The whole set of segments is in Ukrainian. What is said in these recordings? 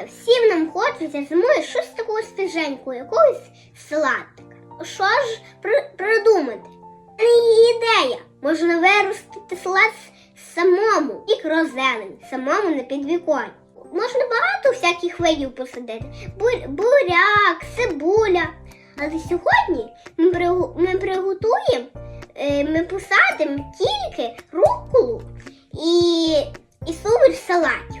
Правда, всім нам хочеться зимою щось такого свіженького, якогось салатика. Що ж при- придумати? Її ідея. Можна виростити салат самому і крозелень, самому на підвіконні. Можна багато всяких видів посадити. Буряк, цибуля. Але сьогодні ми, ми приготуємо, е, ми посадимо тільки руколу і, і суміш салатів.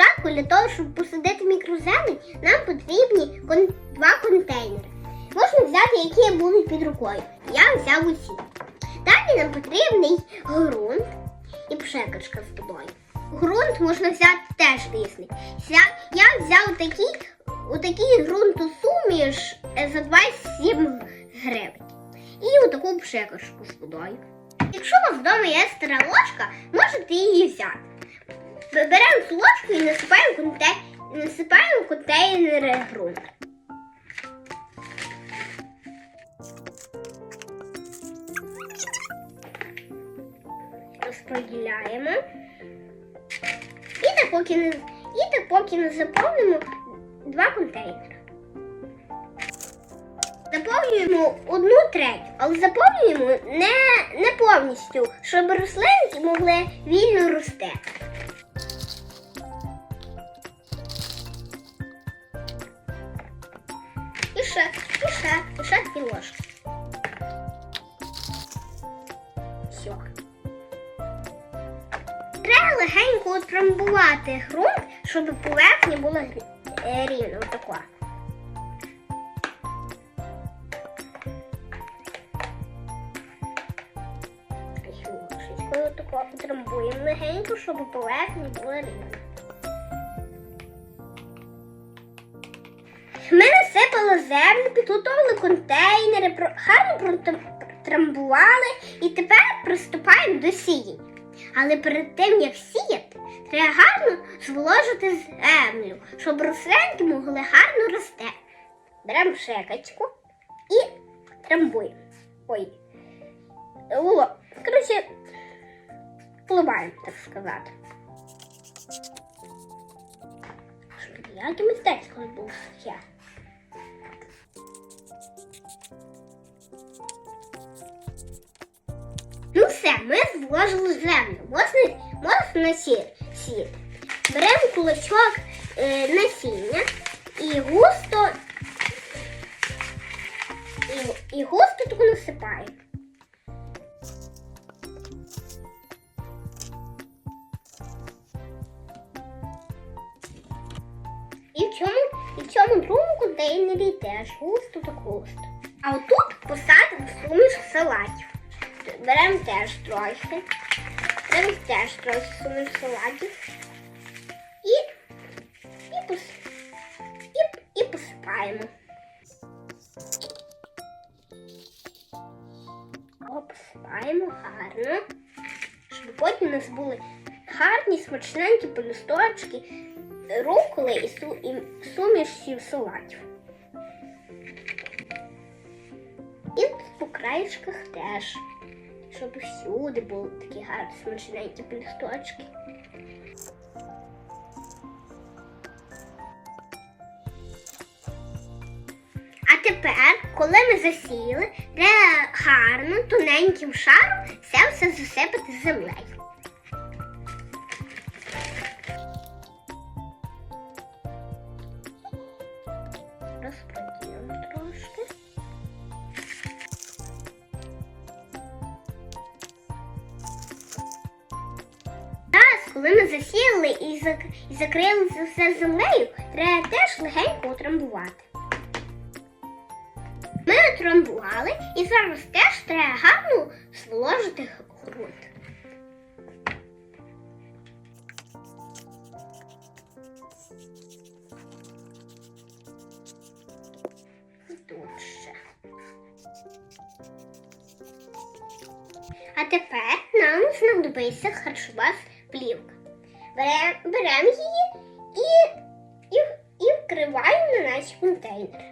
Спочатку для того, щоб посадити мікрозелень, нам потрібні два контейнери. Можна взяти, які будуть під рукою. Я взяв усі. Далі нам потрібний ґрунт і пшекачка з тобою. Ґрунт можна взяти теж різний. Я взяв такий, отакий ґрунтосуміш е, за 27 гривень. І отаку пшекашку з водою. Якщо у вас вдома є стара ложка, можете її взяти. Беремо ложку і насипаємо, конте... насипаємо контейнери ґрунт. Розподіляємо. І так поки не, і так поки два контейнери. Заповнюємо одну третю, але заповнюємо не, не повністю, щоб рослинки могли вільно рости. І ще, і ще дві. Все. Треба легенько утрамбувати ґрунт, щоб поверхня була е, рівна. Отака. Ложечкою отако утрамбуємо легенько, щоб поверхня була рівна. Насипали землю, підготовили контейнери, гарно протрамбували і тепер приступаємо до сіяння. Але перед тим, як сіяти, треба гарно зволожити землю, щоб рослинки могли гарно рости. Беремо шекачку і трамбуємо. Ой. О, коротше, впливаємо, так сказати. Щоб ніяке мистецтво було я. Все, ми зволожили землю. Можна, можна сі- Беремо кулачок е, насіння і густо і, і густо таку насипаємо. І в цьому, і в цьому другому контейнері теж густо так густо. А отут посадимо суміш салатів. Беремо теж трохи. Беремо теж трохи суміш салатів. І, і, пос, і, і посипаємо. О, посипаємо гарно, щоб потім у нас були гарні, смачненькі полісточки, руколи і, су, і сумішів салатів. І по краєчках теж, щоб всюди були такі гарні смачненькі полісточки. А тепер, коли ми засіяли, треба гарно, тоненьким шаром це все засипати землею. Коли ми засіяли і, зак... і закрили це все землею, треба теж легенько утрамбувати. Ми утрамбували і зараз теж треба гарно зволожити ще. А тепер нам знадобиться харчова плівка. Беремо берем її і, і, і вкриваємо на наші контейнери.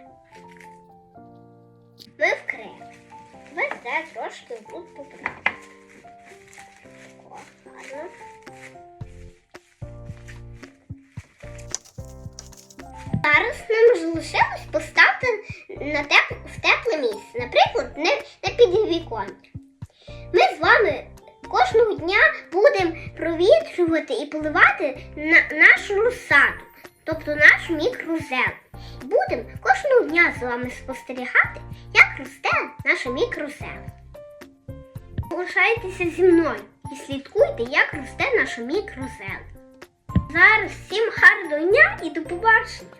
Ми вкрили. Давай це трошки тут поправимо. Гарно. Зараз нам ж лишилось поставити на теп... в тепле місце, наприклад, не, не під віконня. Ми з вами кожного дня будемо провітрювати і поливати на нашу розсаду, тобто нашу мікрозелень. Будемо кожного дня з вами спостерігати, як росте наша мікрозелень. Залишайтеся зі мною і слідкуйте, як росте наша мікрозелень. Зараз всім гарного дня і до побачення!